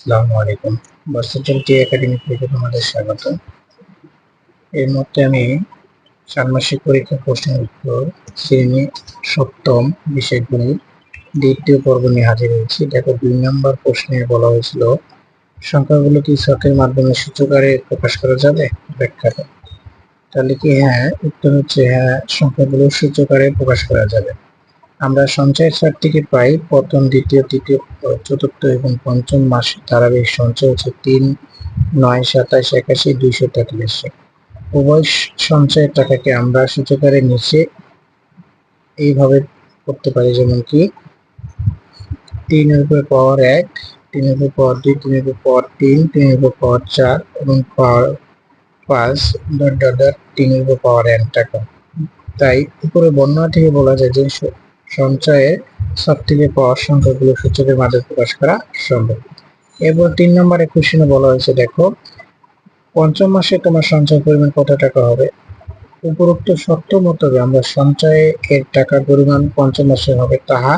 আসসালামু আলাইকুম। Varsity academy থেকে তোমাদের স্বাগত। এর মধ্যে আমি ষান্মাসিক পরীক্ষা প্রশ্নের উত্তর শ্রেণি সপ্তম বিষয়গুলির দ্বিতীয় পর্ব নিয়ে হাজির হয়েছি। দেখো, দুই নম্বর প্রশ্নে বলা হয়েছিল, সংখ্যাগুলো কি ছকের মাধ্যমে সূচকারে প্রকাশ করা যাবে? ব্যাখ্যা তাহলে কি হ্যাঁ? উত্তর হচ্ছে হ্যাঁ সংখ্যাগুলো সূচকারে প্রকাশ করা যাবে। আমরা সঞ্চয়ের চারটিকে পাই প্রথম, দ্বিতীয়, তৃতীয়, চতুর্থ এবং পঞ্চম মাস। ধারাবাহিক সঞ্চয় হচ্ছে তিন, নয়, সাতাশ, একাশি, দুইশো তেতাল্লিশ উভয় সঞ্চয়ের টাকাকে আমরা সূচকারের নিচে এইভাবে করতে পারি, যেমন কি, তিনের উপর পাওয়ার এক, তিনের উপর পাওয়ার দুই, তিনের উপর পাওয়ার তিন, তিনের উপর পাওয়ার চার এবং পাওয়ার পাঁচ, ডট ডট ডট, তিনের উপর পাওয়ার এক টাকা। তাই উপরে বর্ণনা থেকে বলা যায় যে সঞ্চয়ে সব থেকে পাওয়ার সংখ্যাগুলো সূচকের মাধ্যমে প্রকাশ করা সম্ভব। এরপর তিন নম্বরে কোশ্চেনে বলা হয়েছে, দেখো, পঞ্চম মাসে তোমার সঞ্চয় পরিমাণ কত টাকা হবে? উপরোক্ত শর্ত মোতাবেক আমরা সঞ্চয়ে এর টাকার পরিমাণ পঞ্চম মাসে হবে তাহা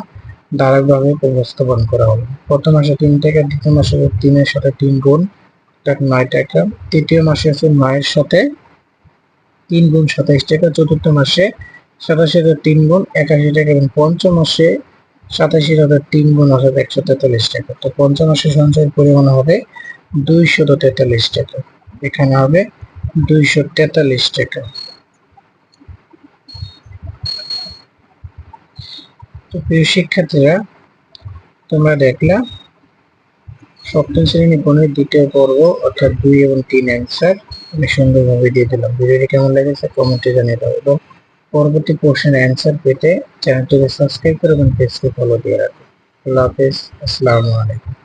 ধারাবাহিকভাবে উপস্থাপন করা হবে। প্রথম মাসে তিন টাকা, দ্বিতীয় মাসে তিনের সাথে তিন গুণ নয় টাকা। তৃতীয় মাসে আছে নয়ের সাথে তিন গুণ সাতাইশ টাকা। চতুর্থ মাসে সাতাশি হাজার তিন গুণ একাশি টাকা এবং পঞ্চম মাসে সাতাশি হাজার তিন গুণ অর্থাৎ একশো তেতাল্লিশ টাকা। তো পঞ্চম মাসে সঞ্চয়ের পরিমাণ হবে দুইশত তেতাল্লিশ টাকা। এখানে হবে দুইশো তেতাল্লিশ টাকা। তো প্রিয় শিক্ষার্থীরা, তোমরা দেখলা, সপ্তম শ্রেণি গণিত দ্বিতীয় পর্ব অর্থাৎ দুই এবং তিন অ্যান্সার আমি সুন্দরভাবে দিয়ে দিলাম। ভিডিওটি কেমন লেগেছে কমেন্টে জানিয়ে দাও এবং পরবর্তী প্রশ্নের অ্যান্সার পেতে চ্যানেলটিকে সাবস্ক্রাইব করে এবং পেজকে ফলো দিয়ে রাখুন। আল্লাহ হাফেজ। আসসালামু আলাইকুম।